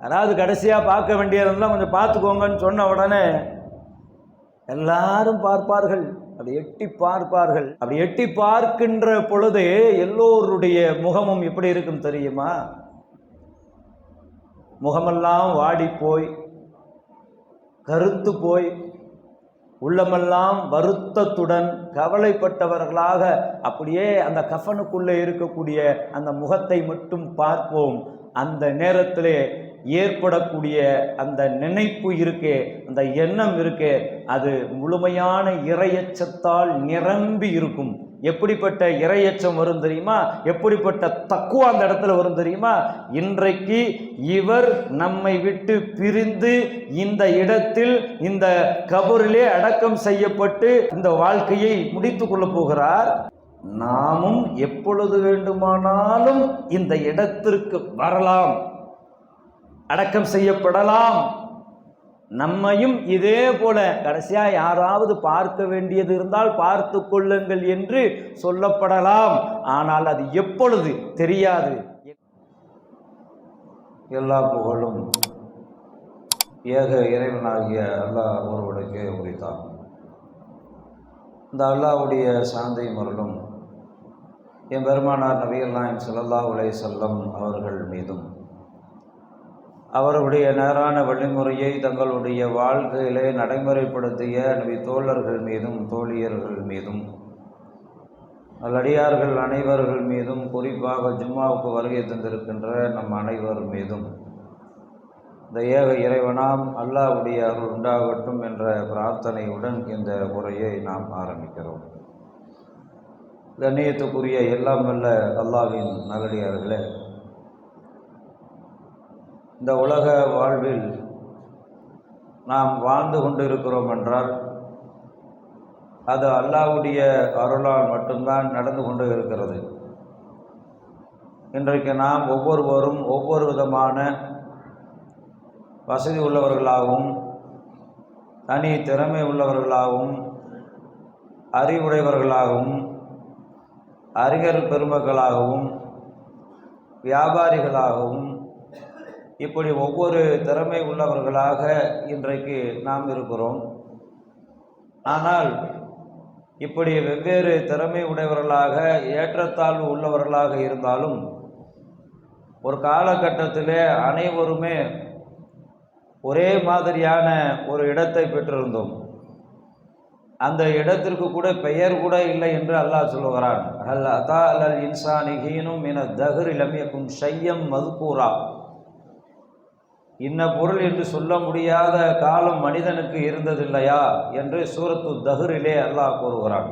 அதாவது கடைசியாக பார்க்க வேண்டியதெல்லாம் கொஞ்சம் பார்த்துக்கோங்கன்னு சொன்ன உடனே எல்லாரும் பார்ப்பார்கள். அப்படி எட்டி பார்ப்பார்கள். அப்படி எட்டி பார்க்கின்ற பொழுது எல்லோருடைய முகமும் எப்படி இருக்கும் தெரியுமா? முகமெல்லாம் வாடி போய் கருத்து போய் உள்ளமெல்லாம் வருத்தத்துடன் கவலைப்பட்டவர்களாக அப்படியே அந்த கஃனுக்குள்ளே இருக்கக்கூடிய அந்த முகத்தை மட்டும் பார்ப்போம். அந்த நேரத்திலே ஏற்படக்கூடிய அந்த நினைப்பு இருக்கே அந்த எண்ணம் இருக்கே அது முழுமையான இறையச்சத்தால் நிரம்பி இருக்கும். எப்படிப்பட்ட இரையச்சம் வரும் தெரியுமா? எப்படிப்பட்ட தக்குவா அந்த இடத்துல வரும் தெரியுமா? இன்றைக்கு இவர் நம்மை விட்டு பிரிந்து இந்த இடத்தில் இந்த கபரிலே அடக்கம் செய்யப்பட்டு இந்த வாழ்க்கையை முடித்து கொள்ள போகிறார். நாமும் எப்பொழுது வேண்டுமானாலும் இந்த இடத்திற்கு வரலாம். அடக்கம் செய்யப்படலாம். நம்மையும் இதே போல கடைசியா யாராவது பார்க்க வேண்டியது இருந்தால் பார்த்து கொள்ளுங்கள் என்று சொல்லப்படலாம். ஆனால் அது எப்பொழுது தெரியாது. எல்லா புகழும் ஏக இறைவனாகிய அல்லாஹ் ஒருவனுக்கு உரித்தான் இந்த அல்லாஹ்வுடைய சாந்தை மருளும் என் பெருமானார் நபியல்லாயின் சல்லல்லா ஸல்லல்லாஹு செல்லம் அவர்கள் மீதும் அவருடைய நேரான வழிமுறையை தங்களுடைய வாழ்க்கையிலே நடைமுறைப்படுத்திய நபி தோழர்கள் மீதும் தோழியர்கள் மீதும் நல்லடியார்கள் அனைவர்கள் மீதும் குறிப்பாக ஜும்மாவுக்கு வருகை தந்திருக்கின்ற நம் அனைவர் மீதும். இந்த ஏக இறைவனாம் அல்லாஹ்வுடைய அருள் உண்டாகட்டும் என்ற பிரார்த்தனையுடன் இந்த உரையை நாம் ஆரம்பிக்கிறோம். கண்ணியத்துக்குரிய எல்லாம் வல்ல அல்லாவின் நல்லடியார்களே இந்த உலக வாழ்வில் நாம் வாழ்ந்து கொண்டிருக்கிறோம் என்றால் அது அல்லாவுடைய அருளால் மட்டும்தான் நடந்து கொண்டு இருக்கிறது. இன்றைக்கு நாம் ஒவ்வொருவரும் ஒவ்வொரு விதமான வசதி உள்ளவர்களாகவும் தனி திறமை உள்ளவர்களாகவும் அறிவுடையவர்களாகவும் அறிஞர் பெருமக்களாகவும் வியாபாரிகளாகவும் இப்படி ஒவ்வொரு திறமை உள்ளவர்களாக இன்றைக்கு நாம் இருக்கிறோம். ஆனால் இப்படி வெவ்வேறு திறமை உடையவர்களாக ஏற்றத்தாழ்வு உள்ளவர்களாக இருந்தாலும் ஒரு காலகட்டத்திலே அனைவருமே ஒரே மாதிரியான ஒரு இடத்தை பெற்றிருந்தோம். அந்த இடத்திற்கு கூட பெயர் கூட இல்லை என்று அல்லாஹ் சொல்லுகிறான். அல் அதா அல் இன்சானி ஹீனும் என தஹர் இளமியக்கும் ஷையம் மதுக்கூரா இன்ன பொருள் என்று சொல்ல முடியாத காலம் மனிதனுக்கு இருந்ததில்லையா என்று சூரத்து தஹரிலே அல்லாஹ் கூறுகிறான்.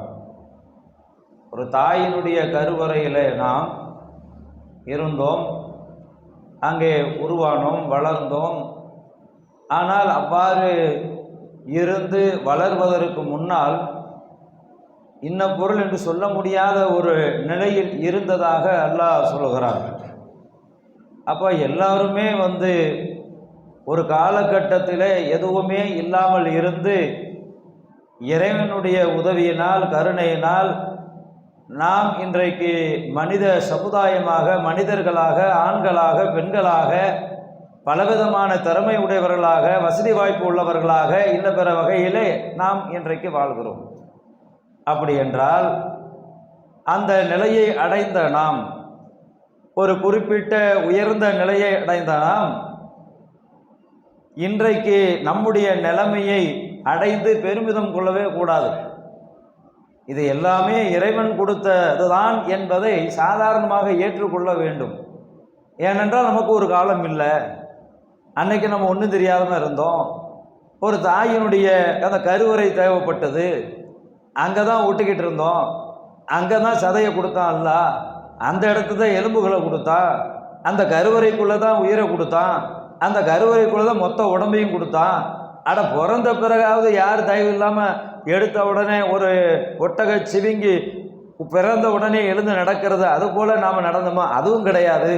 ஒரு தாயினுடைய கருவறையிலே நாம் இருந்தோம் அங்கே உருவானோம் வளர்ந்தோம். ஆனால் அவ்வாறு இருந்து வளர்வதற்கு முன்னால் இன்ன பொருள் என்று சொல்ல முடியாத ஒரு நிலையில் இருந்ததாக அல்லாஹ் சொல்லுகிறான் அப்போ எல்லாருமே வந்து ஒரு காலகட்டத்தில் எதுவுமே இல்லாமல் இருந்து இறைவனுடைய உதவியினால் கருணையினால் நாம் இன்றைக்கு மனித சமுதாயமாக மனிதர்களாக ஆண்களாக பெண்களாக பலவிதமான திறமை உடையவர்களாக வசதி வாய்ப்பு உள்ளவர்களாக இன்ன பிற வகையிலே நாம் இன்றைக்கு வாழ்கிறோம். அப்படி என்றால் அந்த நிலையை அடைந்த நாம் ஒரு குறிப்பிட்ட உயர்ந்த நிலையை அடைந்த நாம் இன்றைக்கு நம்முடைய நிலைமையை அடைந்து பெருமிதம் கொள்ளவே கூடாது. இது எல்லாமே இறைவன் கொடுத்ததுதான் என்பதை சாதாரணமாக ஏற்றுக்கொள்ள வேண்டும். ஏனென்றால் நமக்கு ஒரு காலம் இல்லை. அன்னைக்கு நம்ம ஒன்றும் தெரியாமல் இருந்தோம். ஒரு தாயினுடைய அந்த கருவறை தேவைப்பட்டது. அங்கே தான் ஒட்டிக்கிட்டு இருந்தோம். அங்கே தான் சதையை கொடுத்தான் அல்ல. அந்த இடத்துல தான் எலும்புகளை கொடுத்தான். அந்த கருவறைக்குள்ளே தான் உயிரை கொடுத்தான். அந்த கருவறைக்குள்ளே தான் மொத்த உடம்பையும் கொடுத்தான். அட பிறந்த பிறகாவது யார் தயவு இல்லாமல் எடுத்த உடனே ஒரு ஒட்டக சிவிங்கி பிறந்த உடனே எழுந்து நடக்கிறது அது போல் நாம் நடந்தோமா? அதுவும் கிடையாது.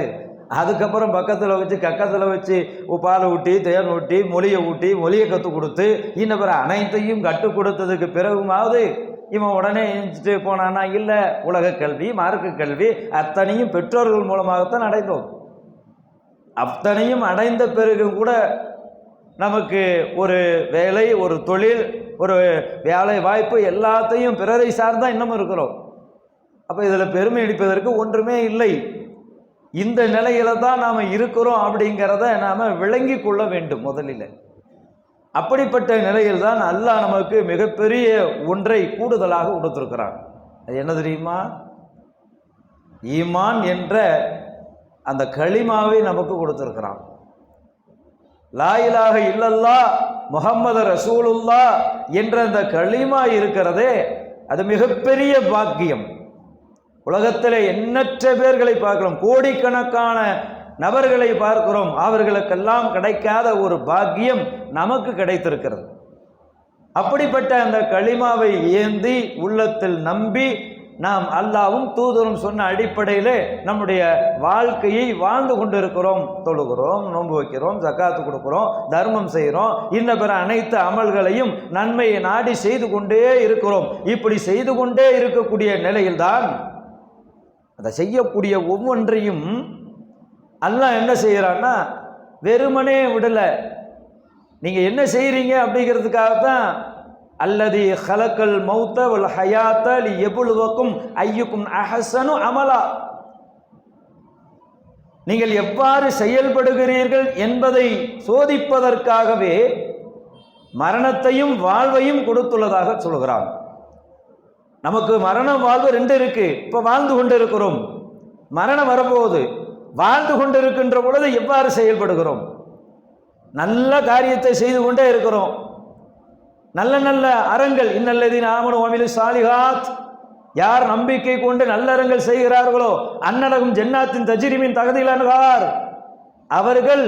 அதுக்கப்புறம் பக்கத்தில் வச்சு கக்கத்தில் வச்சு பால் ஊட்டி தேன் ஊட்டி மொழியை ஊட்டி மொழியை கற்றுக் கொடுத்து இன்ன பிற அனைத்தையும் கற்றுக் கொடுத்ததுக்கு பிறகுமாவது இவன் உடனே எழுந்துட்டு போனான்னா இல்லை உலக கல்வி மார்க்க கல்வி அத்தனையும் பெற்றோர்கள் மூலமாகத்தான் அடைந்தோம். அத்தனையும் அடைந்த பிறகும் கூட நமக்கு ஒரு வேலை ஒரு தொழில் ஒரு வேலை வாய்ப்பு எல்லாத்தையும் பிறரை சார்ந்தான் இன்னமும் இருக்கிறோம். அப்போ இதில் பெருமை அடிப்பதற்கு ஒன்றுமே இல்லை. இந்த நிலையில தான் நாம் இருக்கிறோம் அப்படிங்கிறத நாம் விளங்கி கொள்ள வேண்டும் முதலில். அப்படிப்பட்ட நிலையில் தான் அல்லாஹ் நமக்கு மிகப்பெரிய ஒன்றை கூடுதலாக கொடுத்துருக்கிறான். அது என்ன தெரியுமா? ஈமான் என்ற அந்த களிமாவை நமக்கு கொடுத்துருக்கிறான். லாயிலாக இல்லல்லா முகம்மது ரசூலுல்லா என்ற அந்த களிமா இருக்கிறதே அது மிகப்பெரிய பாக்கியம். உலகத்தில் எண்ணற்ற பேர்களை பார்க்கிறோம் கோடிக்கணக்கான நபர்களை பார்க்கிறோம் அவர்களுக்கெல்லாம் கிடைக்காத ஒரு பாக்கியம் நமக்கு கிடைத்திருக்கிறது. அப்படிப்பட்ட அந்த களிமாவை ஏந்தி உள்ளத்தில் நம்பி நாம் அல்லாவும் தூதரும் சொன்ன அடிப்படையில் நம்முடைய வாழ்க்கையை வாழ்ந்து கொண்டிருக்கிறோம். தொழுகிறோம் நோன்பு வைக்கிறோம் ஜக்காத்து கொடுக்கிறோம் தர்மம் செய்கிறோம். இன்ன பிற அனைத்து அமல்களையும் நன்மையை நாடி செய்து கொண்டே இருக்கிறோம். இப்படி செய்து கொண்டே இருக்கக்கூடிய நிலையில்தான் அதை செய்யக்கூடிய ஒவ்வொன்றையும் அல்லாஹ் என்ன செய்கிறான்னா வெறுமனே விடலை. நீங்கள் என்ன செய்கிறீங்க அப்படிங்கிறதுக்காக தான் அல்லது ஹலக்கல் மௌத்த வல் ஹயாத்த லி ஐயுக்கும் அஹசனு அமலா. நீங்கள் எவ்வாறு செயல்படுகிறீர்கள் என்பதை சோதிப்பதற்காகவே மரணத்தையும் வாழ்வையும் கொடுத்துள்ளதாக சொல்கிறான். நமக்கு மரணம் வாழ்வு ரெண்டு இருக்கு. இப்போ வாழ்ந்து கொண்டு இருக்கிறோம் மரணம் வரப்போகுது. வாழ்ந்து கொண்டிருக்கின்ற பொழுது எவ்வாறு செயல்படுகிறோம்? நல்ல காரியத்தை செய்து கொண்டே இருக்கிறோம். நல்ல நல்ல அறங்கள். இன்னல்லதின் ஆமனு அமிலு சாலிகாத் யார் நம்பிக்கை கொண்டு நல்லறங்கள் செய்கிறார்களோ அன்னலகும் ஜென்னாத்தின் தஜிரிமின் தகுதியிலானவார் அவர்கள்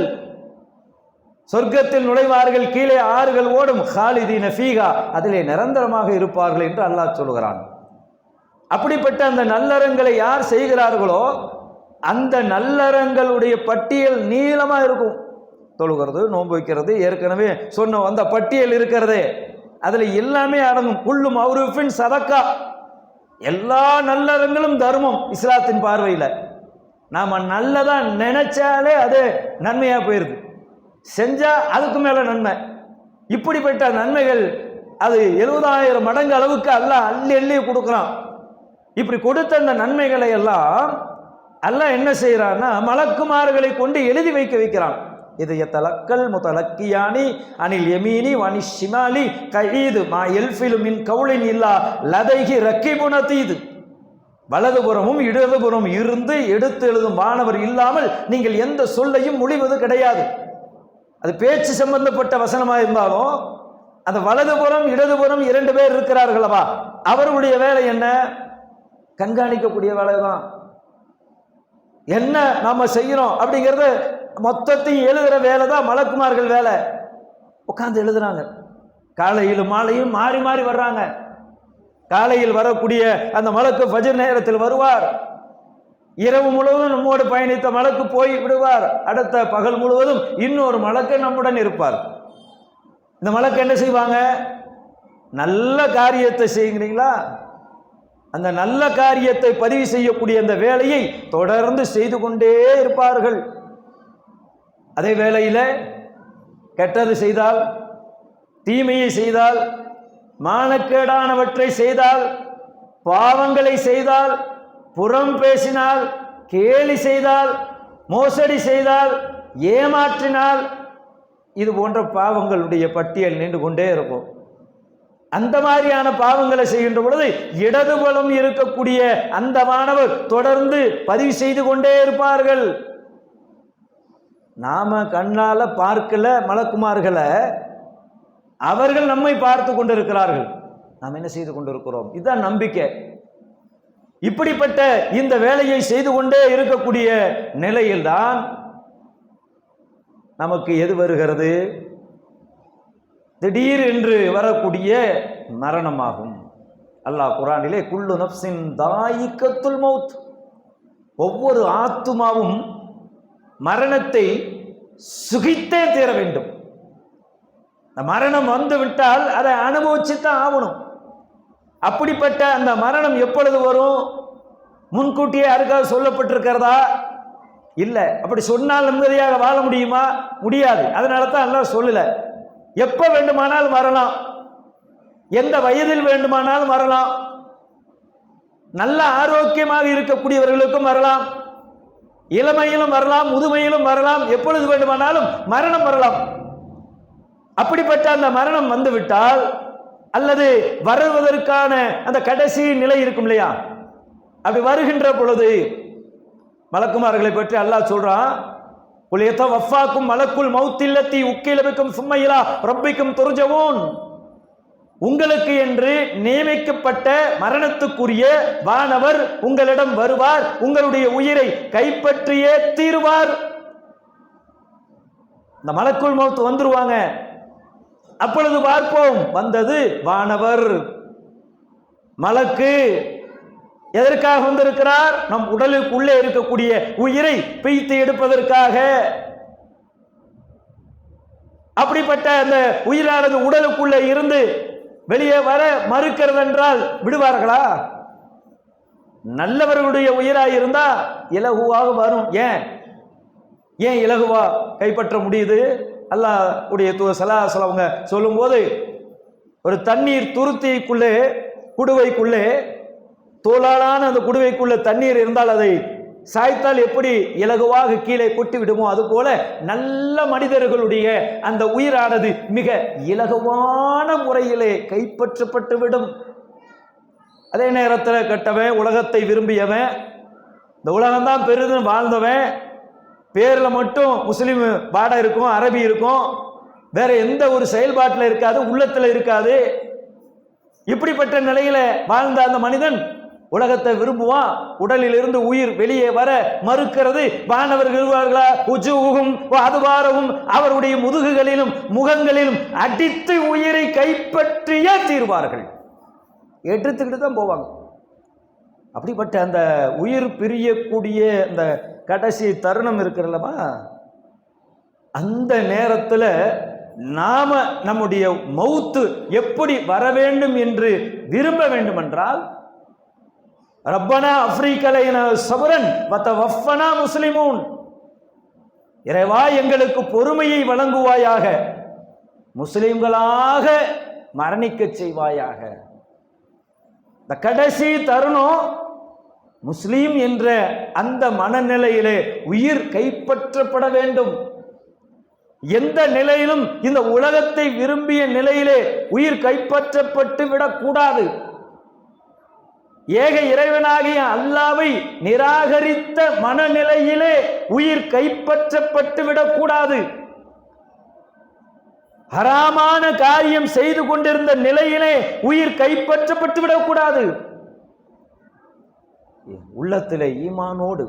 சொர்க்கத்தில் நுழைவார்கள் கீழே ஆறுகள் ஓடும். ஹாலிதீன ஃபீகா அதிலே நிரந்தரமாக இருப்பார்கள் என்று அல்லாஹ் சொல்கிறான். அப்படிப்பட்ட அந்த நல்லறங்களை யார் செய்கிறார்களோ அந்த நல்லறங்களுடைய பட்டியல் நீளமாக இருக்கும். தொழுகிறது நோன்பு வைக்கிறது ஏற்கனவே சொன்ன அந்த பட்டியல் இருக்கிறதே. அதில் எல்லாமே அடங்கும். குள்ளும் அவருஃபின் சதக்கா. எல்லா நல்லதங்களும் தர்மம் இஸ்லாத்தின் பார்வையில். நாம் நல்லதாக நினைச்சாலே அது நன்மையாக போயிடுது செஞ்சால் அதுக்கு மேலே நன்மை. இப்படிப்பட்ட நன்மைகள் அது எழுபதாயிரம் மடங்கு அளவுக்கு எல்லாம் அள்ளி அள்ளி கொடுக்குறான். இப்படி கொடுத்த அந்த நன்மைகளை எல்லாம் எல்லாம் என்ன செய்கிறான்னா மலக்குமார்களை கொண்டு எழுதி வைக்க வைக்கிறான். இது எத்தலக்கல் முதலக்கியானி அனில் எமீனி வனி ஷிமாலி கழீது மா எல்ஃபிலும் மின் கவுளின் இல்லா லதைகி ரக்கிபுணத்தீது வலதுபுறமும் இடதுபுறம் இருந்து எடுத்து எழுதும் மாணவர் இல்லாமல் நீங்கள் எந்த சொல்லையும் முடிவது கிடையாது. அது பேச்சு சம்பந்தப்பட்ட வசனமாக இருந்தாலும் அந்த வலதுபுறம் இடதுபுறம் இரண்டு பேர் இருக்கிறார்களவா? அவர்களுடைய வேலை என்ன? கண்காணிக்கக்கூடிய வேலை தான் என்ன நாம செய்யறோம் அப்படிங்கிறத மொத்தத்தையும் எழுதுகிற வேலை தான் மலக்குமார்கள் வேலை. உட்காந்து எழுதுறாங்க. காலையிலும் மாலையும் மாறி மாறி வர்றாங்க. காலையில் வரக்கூடிய அந்த மலக்கு ஃபஜர் நேரத்தில் வருவார். இரவு முழுவதும் நம்மோடு பயணித்த மலக்கு போய் விடுவார். அடுத்த பகல் முழுவதும் இன்னொரு மலக்கு நம்முடன் இருப்பார். இந்த மலக்கு என்ன செய்வாங்க? நல்ல காரியத்தை செய்கிறீங்களா? அந்த நல்ல காரியத்தை பதிவு செய்யக்கூடிய அந்த வேலையை தொடர்ந்து செய்து கொண்டே இருப்பார்கள். அதே வேளையில் கெட்டது செய்தால் தீமையை செய்தால் மானக்கேடானவற்றை செய்தால் பாவங்களை செய்தால் புறம் பேசினால் கேலி செய்தால் மோசடி செய்தால் ஏமாற்றினால் இது போன்ற பாவங்களுடைய பட்டியல் நின்று கொண்டே இருக்கும். அந்த மாதிரியான பாவங்களை செய்கின்ற பொழுது இடதுபலம் இருக்கக்கூடிய அந்த மாணவர் தொடர்ந்து பதிவு செய்து கொண்டே இருப்பார்கள். நாம் கண்ணால் பார்க்கல மலக்குமார்களை அவர்கள் நம்மை பார்த்து கொண்டிருக்கிறார்கள். நாம் என்ன செய்து கொண்டிருக்கிறோம்? இதுதான் நம்பிக்கை. இப்படிப்பட்ட இந்த வேலையை செய்து கொண்டே இருக்கக்கூடிய நிலையில்தான் நமக்கு எது வருகிறது? திடீர் என்று வரக்கூடிய மரணமாகும். அல்லாஹ் குரானிலே குள்ளு நப்சின் தாயிக்கத்துல் மௌத். ஒவ்வொரு ஆத்துமாவும் மரணத்தை சுகித்தே தீர வேண்டும். மரணம் வந்து விட்டால் அதை அனுபவிச்சு தான் ஆகணும். அப்படிப்பட்ட அந்த மரணம் எப்பொழுது வரும்? முன்கூட்டியே யாருக்காவது சொல்லப்பட்டிருக்கிறதா? இல்லை. அப்படி சொன்னால் நிம்மதியாக வாழ முடியுமா? முடியாது. அதனால தான் எல்லாம் சொல்லல. எப்ப வேண்டுமானாலும் வரலாம். எந்த வயதில் வேண்டுமானாலும் வரலாம். நல்ல ஆரோக்கியமாக இருக்கக்கூடியவர்களுக்கும் வரலாம். இளமையிலும் வரலாம் முதுமையிலும் வரலாம் எப்பொழுது வேண்டுமானாலும் மரணம் வரலாம். அப்படிப்பட்ட அந்த மரணம் வந்துவிட்டால் அல்லது வருவதற்கான அந்த கடைசி நிலை இருக்கும் இல்லையா? அப்படி வருகின்ற பொழுது மலக்குமார்களை பற்றி அல்லாஹ் சொல்றான் உலகத்த வஃபாக்கும் மலக்குள் மௌத்தில்லத்தி உக்கிலபிக்கும் சும்மையிலா ரப்பிக்கும் துருஜவோன். உங்களுக்கு என்று நியமிக்கப்பட்ட மரணத்துக்குரிய வானவர் உங்களிடம் வருவார். உங்களுடைய உயிரை கைப்பற்றியே தீருவார். இந்த மலக்குள் மௌத்து வந்துருவாங்க. அப்பொழுது பார்ப்போம். வந்தது வானவர். மலக்கு எதற்காக வந்திருக்கிறார்? நம் உடலுக்குள்ளே இருக்கக்கூடிய உயிரை பிய்த்து எடுப்பதற்காக. அப்படிப்பட்ட அந்த உயிரானது உடலுக்குள்ளே இருந்து வெளியே வர மறுக்கிறவென்றால் விடுவார்களா? நல்லவர்களுடைய உயிராக இருந்தா இலகுவாக வரும். ஏன்? ஏன் இலகுவா கைப்பற்ற முடியுது? அல்லாவுடைய உடைய தூ அவங்க சொல்லும்போது ஒரு தண்ணீர் துருத்திக்குள்ளே குடுவைக்குள்ளே தோளாலான அந்த குடுவைக்குள்ளே தண்ணீர் இருந்தால் அதை சாய்த்தால் எப்படி இலகுவாக கீழே கொட்டி விடுமோ அதுபோல நல்ல மனிதர்களுடைய அந்த உயிரானது மிக இலகுவான முறையிலே கைப்பற்றப்பட்டு விடும் அதே நேரத்தில் கெட்டவன் உலகத்தை விரும்பியவன் இந்த உலகம்தான் பெரிதும் வாழ்ந்தவன் பேரில் மட்டும் முஸ்லீம் பாடம் இருக்கும் அரபி இருக்கும் வேற எந்த ஒரு செயல்பாட்டில் இருக்காது உள்ளத்தில் இருக்காது. இப்படிப்பட்ட நிலையில் வாழ்ந்த அந்த மனிதன் உலகத்தை விரும்புவான் உடலில் இருந்து உயிர் வெளியே வர மறுக்கிறது. வானவர்கள் இருவார்களா உஜுவும் அதுவாரவும் அவருடைய முதுகுகளிலும் முகங்களிலும் அடித்து உயிரை கைப்பற்றியே தீர்வார்கள். எடுத்துக்கிட்டு தான் போவாங்க. அப்படிப்பட்ட அந்த உயிர் பிரியக்கூடிய அந்த கடைசி தருணம் இருக்கிறல்லவா? அந்த நேரத்தில் நாம நம்முடைய மௌத்து எப்படி வர வேண்டும் என்று விரும்ப வேண்டுமென்றால் ரப்பனா அஃப்ரீக்கலைன சபரன் வத்த வஃபனா முஸ்லிமூன். இறைவா எங்களுக்கு பொறுமையை வழங்குவாயாக. முஸ்லிம்களாக மரணிக்கச் செய்வாயாக. இந்த கடைசி தருணம் முஸ்லீம் என்ற அந்த மனநிலையிலே உயிர் கைப்பற்றப்பட வேண்டும். எந்த நிலையிலும் இந்த உலகத்தை விரும்பிய நிலையிலே உயிர் கைப்பற்றப்பட்டு விடக்கூடாது. ஏக இறைவனாகிய அல்லாவை நிராகரித்த மனநிலையிலே உயிர் கைப்பற்றப்பட்டு விடக்கூடாது ஹராமான காரியம் செய்து கொண்டிருந்த நிலையிலே உயிர் கைப்பற்றப்பட்டு விடக்கூடாது உள்ளத்திலே ஈமானோடு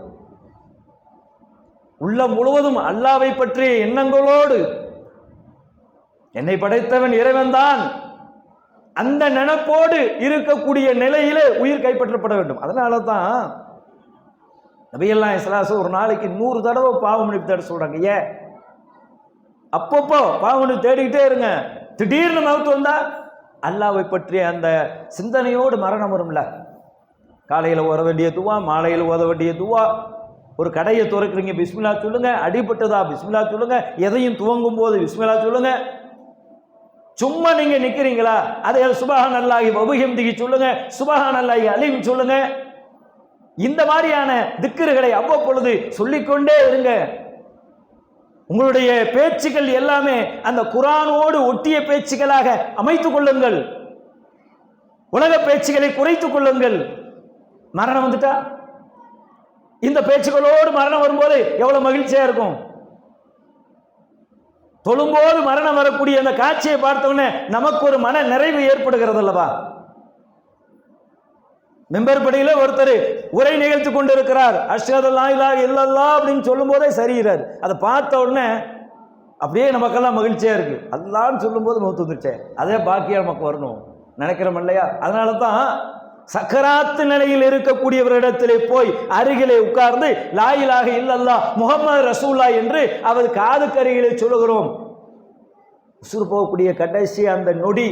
உள்ளம் முழுவதும் அல்லாவை பற்றிய எண்ணங்களோடு என்னை படைத்தவன் இறைவன்தான். அந்த நினைப்போடு இருக்கக்கூடிய நிலையிலே உயிர் கைப்பற்றப்பட வேண்டும். அதனால தான் நபியெல்லாம் இஸ்லாசு ஒரு நாளைக்கு நூறு தடவை பாவம் தேட சொல்றாங்க. ஏன் அப்பப்போ பாவனை தேடிக்கிட்டே இருங்க. திடீர்னு மவுத்து வந்தா அல்லாவை பற்றிய அந்த சிந்தனையோடு மரணம் வரும்ல. காலையில் ஓத வேண்டிய துவா மாலையில் ஓத வேண்டிய துவா. ஒரு கடையை துறக்கிறீங்க பிஸ்மிலா சொல்லுங்க. அடிபட்டதா பிஸ்மிலா சொல்லுங்க. எதையும் துவங்கும் போது பிஸ்மிலா சொல்லுங்க. சும்மா நீங்க நிக்கிறீங்களா? அதை சுபஹான் அல்லாஹி வபுஹிம்திகி சொல்லுங்க சுபஹான் அல்லாஹி அலிம் சொல்லுங்க. இந்த மாதிரியான திக்கர்களை அவ்வப்பொழுது சொல்லிக்கொண்டே இருங்க. உங்களுடைய பேச்சுக்கள் எல்லாமே அந்த குரானோடு ஒட்டிய பேச்சுக்களாக அமைத்துக் கொள்ளுங்கள். உலக பேச்சுகளை குறைத்துக் கொள்ளுங்கள். மரணம் வந்துட்டா? இந்த பேச்சுக்களோடு மரணம் வரும்போது எவ்வளவு மகிழ்ச்சியா இருக்கும்? தொழும்போது மரணம் வரக்கூடிய அந்த காட்சியை பார்த்தோன்னே நமக்கு ஒரு மன நிறைவு ஏற்படுகிறது அல்லவா மெம்பர் படியில் ஒருத்தர் உரை நிகழ்த்தி கொண்டிருக்கிறார். அஷ்ஹதல்லா இல்லா இல்லல்லா அப்படின்னு சொல்லும் போதே சரிகிறார் அதை பார்த்த உடனே அப்படியே நமக்கெல்லாம் மகிழ்ச்சியாக இருக்கு. அல்லான்னு சொல்லும்போது முகத்து வந்துருச்சேன் அதே பாக்கியா நமக்கு வரணும். நினைக்கிறோம் இல்லையா? அதனால தான் சக்கராத்து நிலையில் இருக்கக்கூடியவரிடத்திலே போய் அருகிலே உட்கார்ந்து லாயிலாக இல்லல்லா முகமது ரசூல்லா என்று அவர் காதுக்கு அருகிலே சொல்லுகிறோம். உசுறு போகக்கூடிய கடைசி அந்த நொடி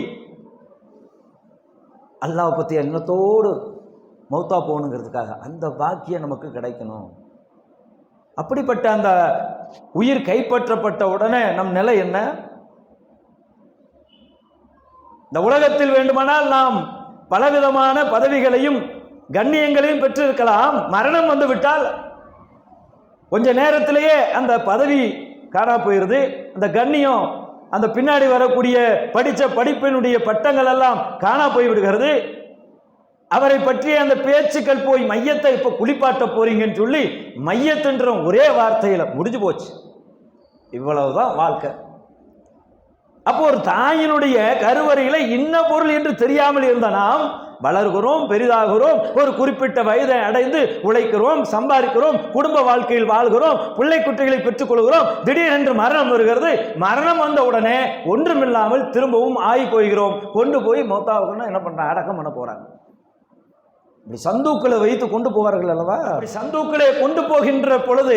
அல்லாவை பற்றி எண்ணத்தோடு மௌத்தா போகணுங்கிறதுக்காக அந்த பாக்கியம் நமக்கு கிடைக்கணும். அப்படிப்பட்ட அந்த உயிர் கைப்பற்றப்பட்ட உடனே நம் நிலை என்ன? இந்த உலகத்தில் வேண்டுமானால் நாம் பலவிதமான பதவிகளையும் கண்ணியங்களையும் பெற்றிருக்கலாம். மரணம் வந்து விட்டால் கொஞ்ச நேரத்திலேயே அந்த பதவி காணா போயிருது. அந்த கண்ணியம் அந்த பின்னாடி வரக்கூடிய படித்த படிப்பினுடைய பட்டங்கள் எல்லாம் காணா போய் விடுகிறது அவரை பற்றிய அந்த பேச்சுக்கள் போய் மையத்தை இப்போ குளிப்பாட்ட போறீங்கன்னு சொல்லி மையத்துன்ற ஒரே வார்த்தையில் முடிஞ்சு போச்சு. இவ்வளவுதான் வாழ்க்கை. அப்போ ஒரு தாயினுடைய கருவறையில இன்ன பொருள் என்று தெரியாமல் இருந்த நாம் வளர்கிறோம் பெரிதாகிறோம் ஒரு குறிப்பிட்ட வயதை அடைந்து உழைக்கிறோம் சம்பாதிக்கிறோம் குடும்ப வாழ்க்கையில் வாழ்கிறோம் பிள்ளை குட்டிகளை பெற்றுக்கொள்கிறோம் திடீரென்று மரணம் வருகிறது. மரணம் வந்த உடனே ஒன்றுமில்லாமல் திரும்பவும் ஆகி போகிறோம். கொண்டு போய் மௌத்தாவுக்குன்னா என்ன பண்ணுறாங்க அடக்கம் பண்ண போகிறாங்க இப்படி சந்தூக்களை வைத்து கொண்டு போவார்கள் அல்லவா? அப்படி சந்தூக்களை கொண்டு போகின்ற பொழுது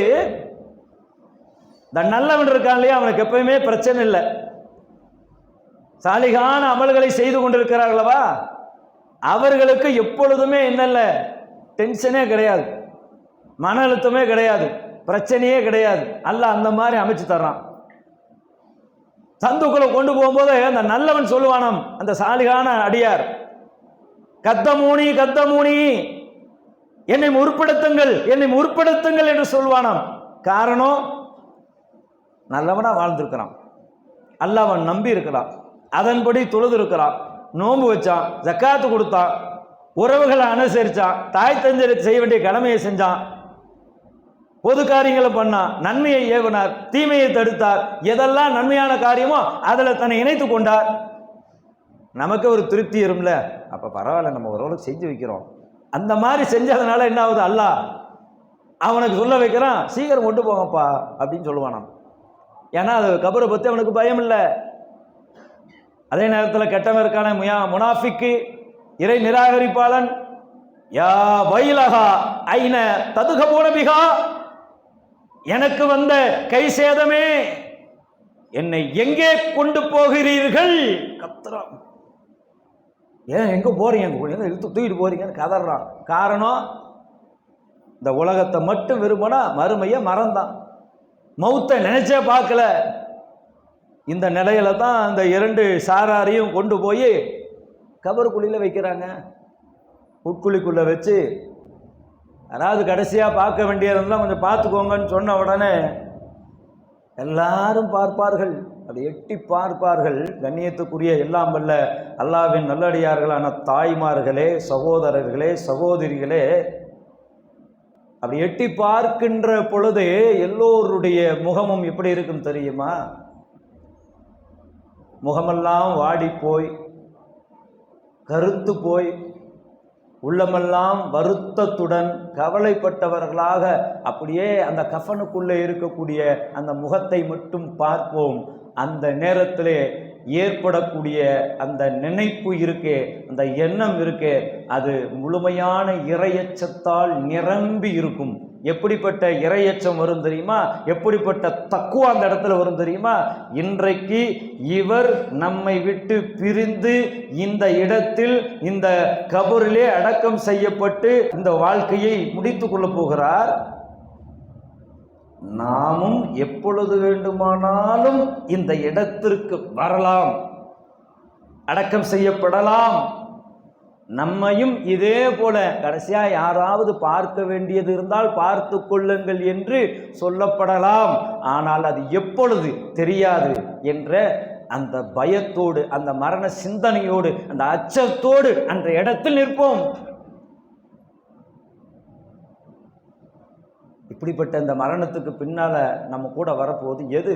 இந்த நல்லவன் இருக்கான் இல்லையா? அவனுக்கு எப்பயுமே பிரச்சனை இல்லை. சாலிகான அமல்களை செய்து கொண்டிருக்கிறார்களவா? அவர்களுக்கு எப்பொழுதுமே என்னல்ல? டென்ஷனே கிடையாது. மன அழுத்தமே கிடையாது. பிரச்சனையே கிடையாது. அல்ல அந்த மாதிரி அமைச்சு தர்றான். சந்துக்குள்ள கொண்டு போகும்போது அந்த நல்லவன் சொல்லுவானாம் அந்த சாலிகான அடியார் கத்தமூனி கத்தமூனி என்னை முற்படுத்துங்கள் என்னை முற்படுத்துங்கள் என்று சொல்வானாம் காரணம் நல்லவனா வாழ்ந்திருக்கிறான். அல்ல அவன் நம்பி இருக்கிறான். அதன்படி தொழுது இருக்கிறான் நோன்பு வச்சான் ஜக்காத்து கொடுத்தான் உறவுகளை அனுசரிச்சான் தாய் தஞ்சரை செய்ய வேண்டிய கடமையை செஞ்சான். பொது காரியங்களை பண்ணான் நன்மையை ஏவினார் தீமையை தடுத்தார். எதெல்லாம் நன்மையான காரியமோ அதில் தன்னை இணைத்து கொண்டார். நமக்கு ஒரு திருப்தி இருக்கும்ல அப்போ பரவாயில்ல நம்ம ஓரளவுக்கு செஞ்சு வைக்கிறோம். அந்த மாதிரி செஞ்சதுனால என்ன ஆகுது? அல்லாஹ் அவனுக்கு சொல்ல வைக்கிறான் சீக்கிரம் கொண்டு போங்கப்பா அப்படின்னு சொல்லுவான் ஏன்னா அது கபரை பற்றி அவனுக்கு பயம் இல்லை. அதே நேரத்தில் கெட்டவருக்கான முயா முனாஃபிக்கு இறை நிராகரிப்பாளன் யா வைலகா ஐன ததுக போனபிகா எனக்கு வந்த கை சேதமே என்னை எங்கே கொண்டு போகிறீர்கள்? கத்துறான் ஏன் எங்க போறீங்க? எங்க இழுத்து தூக்கிட்டு போறீங்கன்னு கதறான். காரணம் இந்த உலகத்தை மட்டும் விரும்பினா மறுமையை மறந்தான். மௌத்தை நினைச்சே பார்க்கல. இந்த நிலையில தான் அந்த இரண்டு சாராரையும் கொண்டு போய் கபருக்குழியில் வைக்கிறாங்க. உட்குழிக்குள்ளே வச்சு. அதாவது கடைசியாக பார்க்க வேண்டியதெல்லாம் கொஞ்சம் பார்த்துக்கோங்கன்னு சொன்ன உடனே எல்லாரும் பார்ப்பார்கள். அதை எட்டி பார்ப்பார்கள். கண்ணியத்துக்குரிய எல்லாம் வல்ல அல்லாவின் நல்லடியார்களான தாய்மார்களே சகோதரர்களே சகோதரிகளே. அப்படி எட்டி பார்க்கின்ற பொழுது எல்லோருடைய முகமும் எப்படி இருக்கும் தெரியுமா? முகமெல்லாம் வாடிப்போய் கருத்து போய் உள்ளமெல்லாம் வருத்தத்துடன் கவலைப்பட்டவர்களாக அப்படியே அந்த கஃபனுக்குள்ளே இருக்கக்கூடிய அந்த முகத்தை மட்டும் பார்ப்போம். அந்த நேரத்திலே ஏற்படக்கூடிய அந்த நினைப்பு இருக்கே அந்த எண்ணம் இருக்கே அது முழுமையான இரையச்சத்தால் நிரம்பி இருக்கும். எப்படிப்பட்ட இரையச்சம் வரும் தெரியுமா? எப்படிப்பட்ட தக்குவா அந்த இடத்துல வரும் தெரியுமா? இன்றைக்கு இவர் நம்மை விட்டு பிரிந்து இந்த இடத்தில் இந்த கபரிலே அடக்கம் செய்யப்பட்டு இந்த வாழ்க்கையை முடித்து கொள்ள போகிறார். நாமும் எப்பொழுது வேண்டுமானாலும் இந்த இடத்திற்கு வரலாம். அடக்கம் செய்யப்படலாம். நம்மையும் இதே போல கடைசியா யாராவது பார்க்க வேண்டியது இருந்தால் பார்த்து கொள்ளுங்கள் என்று சொல்லப்படலாம். ஆனால் அது எப்பொழுது தெரியாது என்ற அந்த பயத்தோடு அந்த மரண சிந்தனையோடு அந்த அச்சத்தோடு அந்த இடத்தில் நிற்போம். இப்படிப்பட்ட இந்த மரணத்துக்கு பின்னால நம்ம கூட வரப்போவது எது?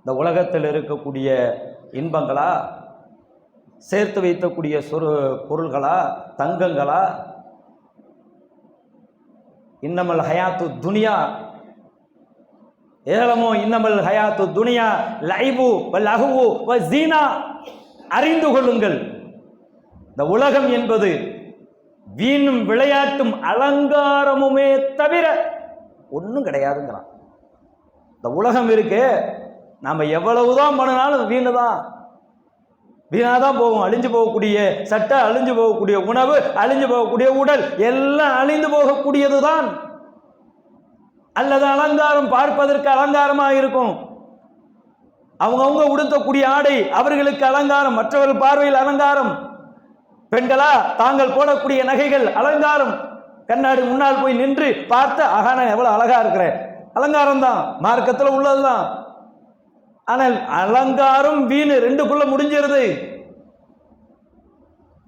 இந்த உலகத்தில் இருக்கக்கூடிய இன்பங்களா? சேர்த்து வைக்கக்கூடிய சொரு பொருள்களா தங்கங்களா? இன்னமல் ஹயாத்து துனியா. ஏலமோ இன்னமல் ஹயாத்து துனியா லைபு லகுவு வ ஜீனா. அறிந்து கொள்ளுங்கள். இந்த உலகம் என்பது வீணும் விளையாட்டும் அலங்காரமுமே தவிர ஒன்றும் கிடையாதுங்கிறான். இந்த உலகம் இருக்கு நாம் எவ்வளவுதான் பண்ணினாலும் வீணு தான் வீணாக தான் போகும் அழிஞ்சு போகக்கூடிய சட்டை அழிஞ்சு போகக்கூடிய உணவு அழிஞ்சு போகக்கூடிய உடல் எல்லாம் அழிந்து போகக்கூடியது தான் அல்லது அலங்காரம் பார்ப்பதற்கு அலங்காரமாக இருக்கும். அவங்கவுங்க உடுத்தக்கூடிய ஆடை அவர்களுக்கு அலங்காரம் மற்றவர்கள் பார்வையில் அலங்காரம். பெண்களா தாங்கள் போடக்கூடிய நகைகள் அலங்காரம். கண்ணாடி முன்னால் போய் நின்று பார்த்து அகான எவ்வளோ அழகாக அழகா இருக்கிறேன் அலங்காரம் தான் மார்க்கத்தில் உள்ளதுதான். ஆனால் அலங்காரம் வீணு ரெண்டுக்குள்ள முடிஞ்சிருது.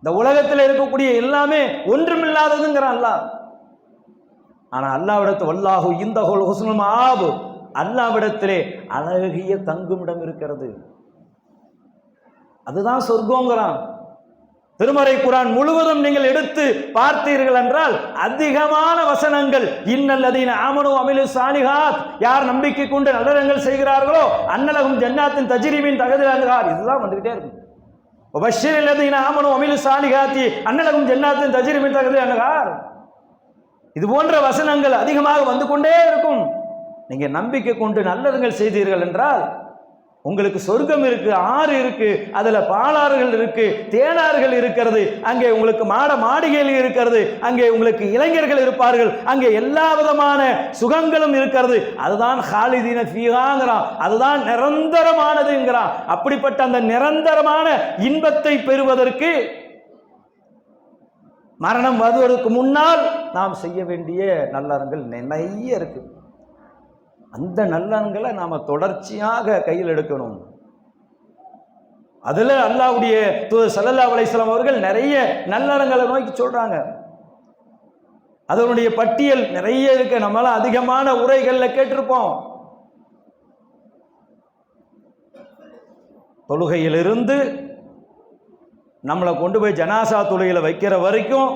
இந்த உலகத்தில் இருக்கக்கூடிய எல்லாமே ஒன்றுமில்லாததுங்கிறான் அல்லாஹ். ஆனால் அல்லாவிடத்து வல்லாஹு இந்த ஹோல் ஹுஸ்னும் ஆபு அல்லாவிடத்திலே அழகிய தங்குமிடம் இருக்கிறது. அதுதான் சொர்க்கங்கிறான். திருமறை குரான் முழுவதும் நீங்கள் எடுத்து பார்த்தீர்கள் என்றால் அதிகமான வசனங்கள் இன்னல்லதீன ஆமனு அமிலு சாலிஹாத். யார் நம்பிக்கை கொண்டு நல்லறங்கள் செய்கிறார்களோ அன்னலகும் ஜன்னாத்தின் தஜிரிமின் தகதிலாகார் இதுதான் வந்துகிட்டே இருக்கும் பஷீர் இல்லதீன ஆமனு அமிலு சாலிஹாத்தி அன்னலகும் ஜன்னாத்தின் தஜிரிமின் தகதிலாகார் இது போன்ற வசனங்கள் அதிகமாக வந்து கொண்டே இருக்கும். நீங்கள் நம்பிக்கை கொண்டு நல்லதுங்கள் செய்தீர்கள் என்றால் உங்களுக்கு சொர்க்கம் இருக்கு ஆறு இருக்கு அதுல பாலாறுகள் இருக்கு தேனாறுகள் இருக்கிறது அங்கே உங்களுக்கு மாட மாளிகைகள் இருக்கிறது அங்கே உங்களுக்கு இளைஞர்கள் இருப்பார்கள் அங்கே எல்லா விதமான சுகங்களும் இருக்கிறது. அதுதான் ஹாலிதீன ஃபீகாங்கிறான் அதுதான் நிரந்தரமானதுங்கிறான் அப்படிப்பட்ட அந்த நிரந்தரமான இன்பத்தை பெறுவதற்கு மரணம் வருவதற்கு முன்னால் நாம் செய்ய வேண்டிய நல்லறங்கள் நிறைய இருக்குது அந்த நல்லன்களை நாம் தொடர்ச்சியாக கையில் எடுக்கணும். அதில் அல்லாவுடைய தூதர் சல்லல்லா அலைஹிஸ்ஸலாம் அவர்கள் நிறைய நல்லறங்களை நோக்கி சொல்கிறாங்க அதனுடைய பட்டியல் நிறைய இருக்கு. நம்மளாம் அதிகமான உரைகளில் கேட்டிருப்போம். தொழுகையிலிருந்து நம்மளை கொண்டு போய் ஜனாசா தொழுகையில் வைக்கிற வரைக்கும்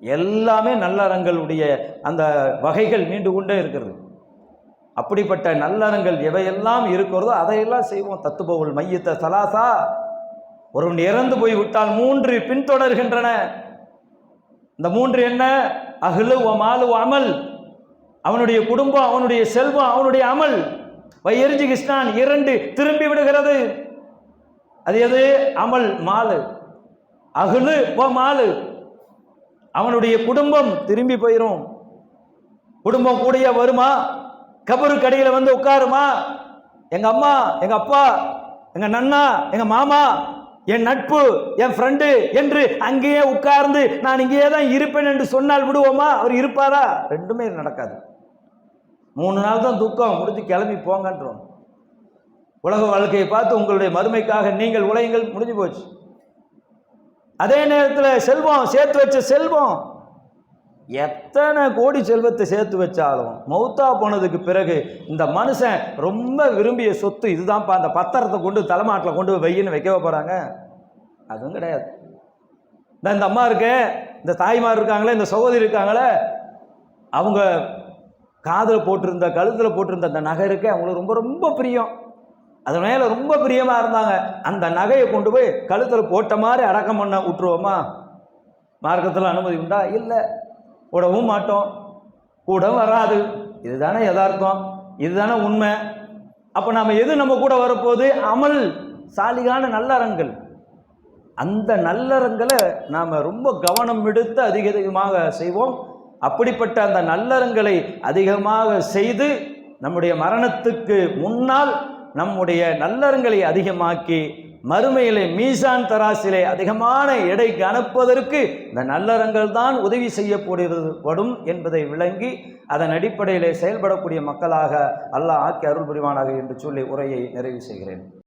எல்லாமே நல்லறங்களுடைய அந்த வகைகள் நீண்டு கொண்டே இருக்கிறது. அப்படிப்பட்ட நல்லறங்கள் எவையெல்லாம் இருக்கிறதோ அதையெல்லாம் செய்வோம். தத்துபவுள் மையத்த சலாசா. ஒருவன் இறந்து போய் விட்டால் மூன்று பின்தொடர்கின்றன. இந்த மூன்று என்ன? அஹ்லு வ மாலு அமல். அவனுடைய குடும்பம் அவனுடைய செல்வம் அவனுடைய அமல். வையறிஞ்சி கிருஷ்ணான் இரண்டு திரும்பி விடுகிறது. அது எது? அமல் மாலு. அகுலு வ மாலு. அவனுடைய குடும்பம் திரும்பி போயிரும். குடும்பம் கூடயே வருமா? கபரு கடையில் வந்து உட்காருமா? எங்கள் அம்மா எங்கள் அப்பா எங்கள் நன்னா எங்கள் மாமா என் நட்பு என் ஃப்ரெண்டு என்று அங்கேயே உட்கார்ந்து நான் இங்கேயே தான் இருப்பேன் என்று சொன்னால் விடுவோமா? அவர் இருப்பாரா? ரெண்டுமே நடக்காது. மூணு நாள் தான் துக்கம். முடித்து கிளம்பி போங்கன்றோம். உலக வாழ்க்கையை பார்த்து உங்களுடைய மறுமைக்காக நீங்கள் உலகங்கள் முடிஞ்சு போச்சு. அதே நேரத்தில் செல்வம் சேர்த்து வச்ச செல்வம். எத்தனை கோடி செல்வத்தை சேர்த்து வச்சாலும் மௌத்தா போனதுக்கு பிறகு இந்த மனுஷன் ரொம்ப விரும்பிய சொத்து இதுதான்ப்பா அந்த பத்திரத்தை கொண்டு தலைமாட்டில் கொண்டு போய் வைக்க போகிறாங்க அதுவும் கிடையாது. இந்த இந்த அம்மா இருக்கு இந்த தாய்மார் இருக்காங்களே இந்த சகோதரி இருக்காங்களே அவங்க காதில் போட்டிருந்த கழுத்தில் போட்டிருந்த அந்த நகை இருக்கு அவங்களுக்கு ரொம்ப ரொம்ப பிரியம். அது மேலே ரொம்ப பிரியமாக இருந்தாங்க. அந்த நகையை கொண்டு போய் கழுத்தில் போட்ட மாதிரி அடக்கம் பண்ண விட்டுருவோமா? மார்க்கத்தில் அனுமதி உண்டா? இல்லை. கூடவும் மாட்டோம். கூட வராது. இதுதானே யதார்த்தம். இதுதானே உண்மை. அப்போ நாம் எது நம்ம கூட வரப்போகுது? அமல் சாலிகான நல்லறங்கள். அந்த நல்லறங்களை நாம் ரொம்ப கவனம் எடுத்து அதிக அதிகமாக செய்வோம். அப்படிப்பட்ட அந்த நல்லறங்களை அதிகமாக செய்து நம்முடைய மரணத்துக்கு முன்னால் நம்முடைய நல்லறங்களை அதிகமாக்கி மறுமையிலே மீசான் தராசிலே அதிகமான எடைக்கு அனுப்புவதற்கு இந்த நல்லறங்கள் தான் உதவி செய்யப்படுவதுபடும் என்பதை விளங்கி அதன் அடிப்படையிலே செயல்படக்கூடிய மக்களாக அல்லாஹ் ஆக்கி அருள் புரிவானாக என்று சொல்லி உரையை நிறைவு செய்கிறேன்.